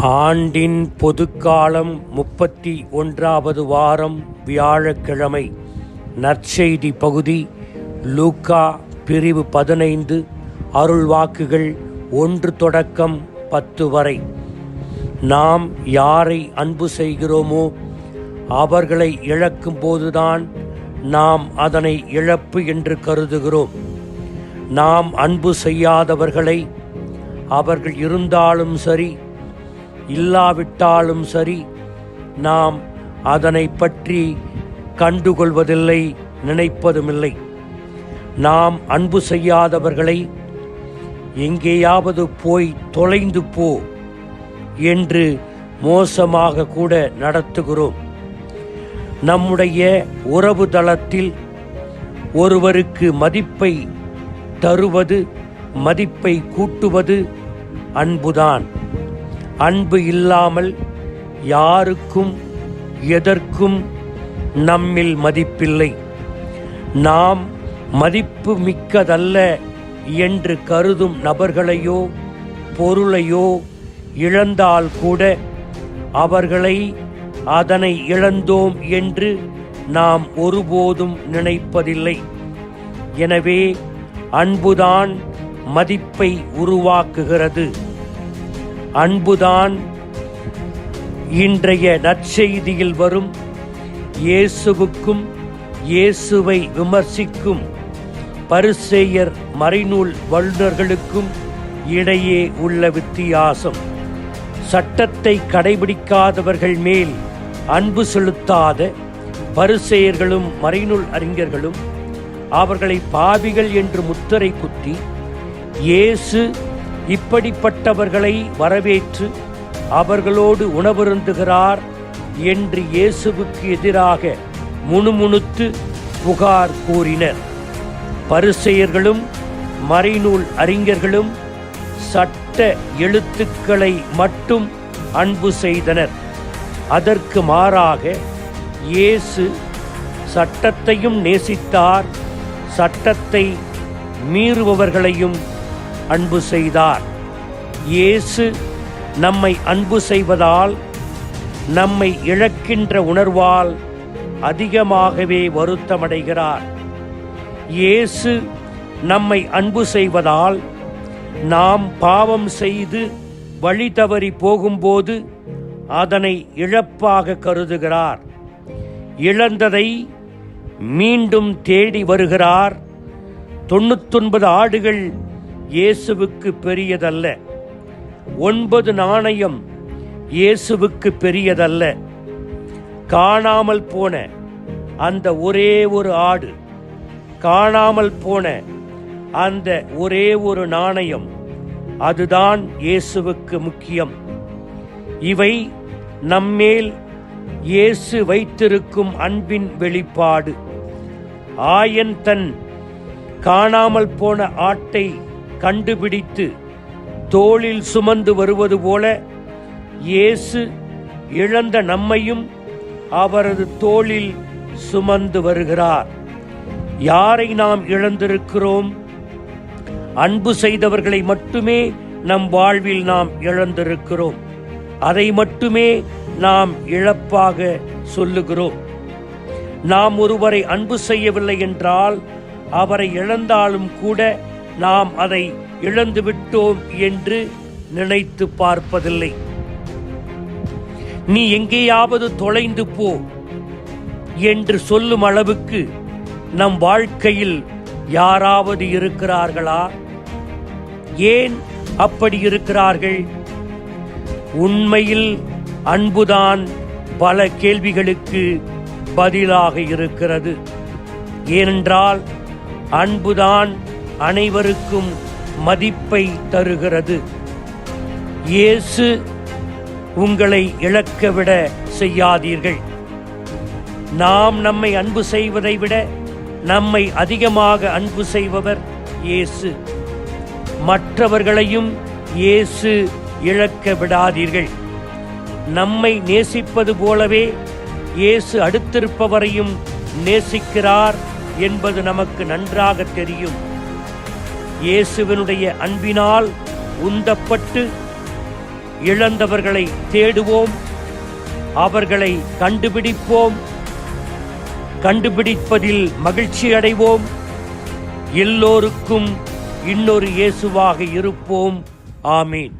ஆண்டின் பொதுக்காலம் முப்பத்தி ஒன்றாவது வாரம் வியாழக்கிழமை. நற்செய்தி பகுதி லூக்கா பிரிவு பதினைந்து அருள்வாக்குகள் ஒன்று தொடக்கம் பத்து வரை. நாம் யாரை அன்பு செய்கிறோமோ அவர்களை இழக்கும் போதுதான் நாம் அதனை இழப்பு என்று கருதுகிறோம். நாம் அன்பு செய்யாதவர்களை அவர்கள் இருந்தாலும் சரி இல்லாவிட்டாலும் சரி நாம் அதனை பற்றி கண்டுகொள்வதில்லை நினைப்பதுமில்லை. நாம் அன்பு செய்யாதவர்களை எங்கேயாவது போய் தொலைந்து போ என்று மோசமாக கூட நடத்துகிறோம். நம்முடைய உறவு தளத்தில் ஒருவருக்கு மதிப்பை தருவது மதிப்பை கூட்டுவது அன்புதான். அன்பு இல்லாமல் யாருக்கும் எதற்கும் நம்மில் மதிப்பில்லை. நாம் மதிப்பு மிக்கதல்ல என்று கருதும் நபர்களையோ பொருளையோ இழந்தால் கூட அவர்களை அதனை இழந்தோம் என்று நாம் ஒருபோதும் நினைப்பதில்லை. எனவே அன்புதான் மதிப்பை உருவாக்குகிறது. அன்புதான் இன்றைய நற்செய்தியில் வரும். இயேசுவுக்கும் இயேசுவை விமர்சிக்கும் பரிசேயர் மறைநூல் வல்லுநர்களுக்கும் இடையே உள்ள வித்தியாசம். சட்டத்தை கடைபிடிக்காதவர்கள் மேல் அன்பு செலுத்தாத பரிசேயர்களும் மறைநூல் அறிஞர்களும் அவர்களை பாவிகள் என்று முத்திரை குத்தி இயேசு இப்படிப்பட்டவர்களை வரவேற்று அவர்களோடு உணவருந்துகிறார் என்று இயேசுவுக்கு எதிராக முணுமுணுத்து புகார் கூறினர். பரிசெயர்களும் மறைநூல் அறிஞர்களும் சட்ட எழுத்துக்களை மட்டும் அன்பு செய்தனர். அதற்கு மாறாக இயேசு சட்டத்தையும் நேசித்தார் சட்டத்தை மீறுபவர்களையும் அன்பு செய்தார். இயேசு நம்மை அன்பு செய்வதால் நம்மை இழக்கின்ற உணர்வால் அதிகமாகவே வருத்தமடைகிறார். இயேசு நம்மை அன்பு செய்வதால் நாம் பாவம் செய்து வழி தவறி போகும்போது அதனை இழப்பாக கருதுகிறார். இழந்ததை மீண்டும் தேடி வருகிறார். தொண்ணூத்தொன்பது ஆடுகள் இயேசுவுக்கு பெரியதல்ல. ஒன்பது நாணயம் இயேசுவுக்கு பெரியதல்ல. காணாமல் போன அந்த ஒரே ஒரு ஆடு காணாமல் போன அந்த ஒரே ஒரு நாணயம் அதுதான் இயேசுவுக்கு முக்கியம். இவை நம்மேல் இயேசு வைத்திருக்கும் அன்பின் வெளிப்பாடு. ஆயன் தன் காணாமல் போன ஆட்டை கண்டுபிடித்து தோளில் சுமந்து வருவது போல இயேசு இழந்த நம்மையும் அவரது தோளில் சுமந்து வருகிறார். யாரை நாம் இழந்திருக்கிறோம்? அன்பு செய்தவர்களை மட்டுமே நம் வாழ்வில் நாம் இழந்திருக்கிறோம். அதை மட்டுமே நாம் இழப்பாக சொல்லுகிறோம். நாம் ஒருவரை அன்பு செய்யவில்லை என்றால் அவரை இழந்தாலும் கூட நாம் அதை இழந்துவிட்டோம் என்று நினைத்து பார்ப்பதில்லை. நீ எங்கேயாவது தொலைந்து போ என்று சொல்லும் அளவுக்கு நம் வாழ்க்கையில் யாராவது இருக்கிறார்களா? ஏன் அப்படி இருக்கிறார்கள்? உண்மையில் அன்புதான் பல கேள்விகளுக்கு பதிலாக இருக்கிறது. ஏனென்றால் அன்புதான் அனைவருக்கும் மதிப்பை தருகிறது. இயேசு உங்களை இழக்கவிட செய்யாதீர்கள். நாம் நம்மை அன்பு செய்வதை விட நம்மை அதிகமாக அன்பு செய்பவர் இயேசு. மற்றவர்களையும் இயேசு இழக்க விடாதீர்கள். நம்மை நேசிப்பது போலவே இயேசு அடுத்திருப்பவரையும் நேசிக்கிறார் என்பது நமக்கு நன்றாக தெரியும். இயேசுவனுடைய அன்பினால் உந்தப்பட்டு இழந்தவர்களை தேடுவோம். அவர்களை கண்டுபிடிப்போம். கண்டுபிடிப்பதில் மகிழ்ச்சி அடைவோம். எல்லோருக்கும் இன்னொரு இயேசுவாக இருப்போம். ஆமீன்.